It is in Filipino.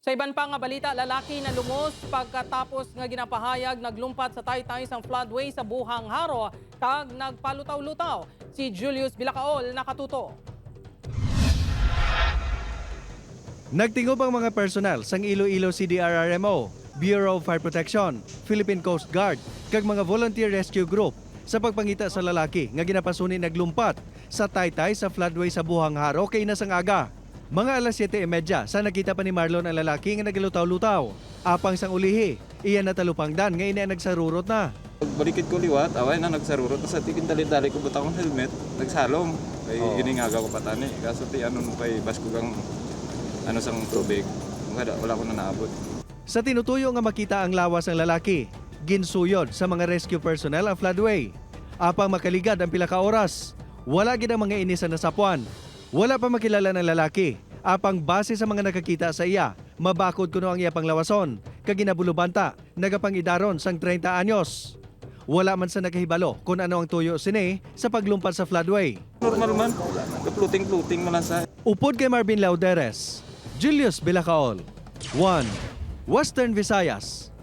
Sa iban pa nga balita, lalaki na lumos pagkatapos nga ginapahayag naglumpat sa taytay sang floodway sa Buhang Haro kag nagpalutaw-lutaw. Si Julius Bilacaol nakatuto. Nagtingob ang mga personal sang Iloilo CDRRMO, Bureau of Fire Protection, Philippine Coast Guard, kag mga volunteer rescue group sa pagpangita sa lalaki nga ginapasuni naglumpat sa taytay sa floodway sa Buhang Haro kay nasang aga. Mga alas 7.30 sa nakita pa ni Marlon ang lalaki nga nagalutaw-lutaw. Apang sang ulihi, iyan na talupangdan nga ina nagsarurot na. Balikid ko liwat, away na nagsarurot sa tikin dali-dali ko buta akong helmet, nagsalom. Kay Oo. giningaga ko patani. Kaso ti ano nung kay basko kang ano sang tubig. Wala, wala ko na naabot. Sa tinutuyo nga makita ang lawas ng lalaki, ginsuyod sa mga rescue personnel ang floodway. Apang makaligad ang pila ka oras, wala gid ang mga inisan na sapuan. Wala pa makilala ng lalaki. Apang base sa mga nakakita sa iya, mabakod kuno ang iya panglawason. Kag ginabulubanta, nagapangidaron sang 30 anyos. Wala man sa nakahibalo kung ano ang tuyo sini sa paglumpat sa floodway. Normal man, kapluting-pluting man sa Upod kay Marvin Lauderes, Julius Bilacaol. 1. Western Visayas,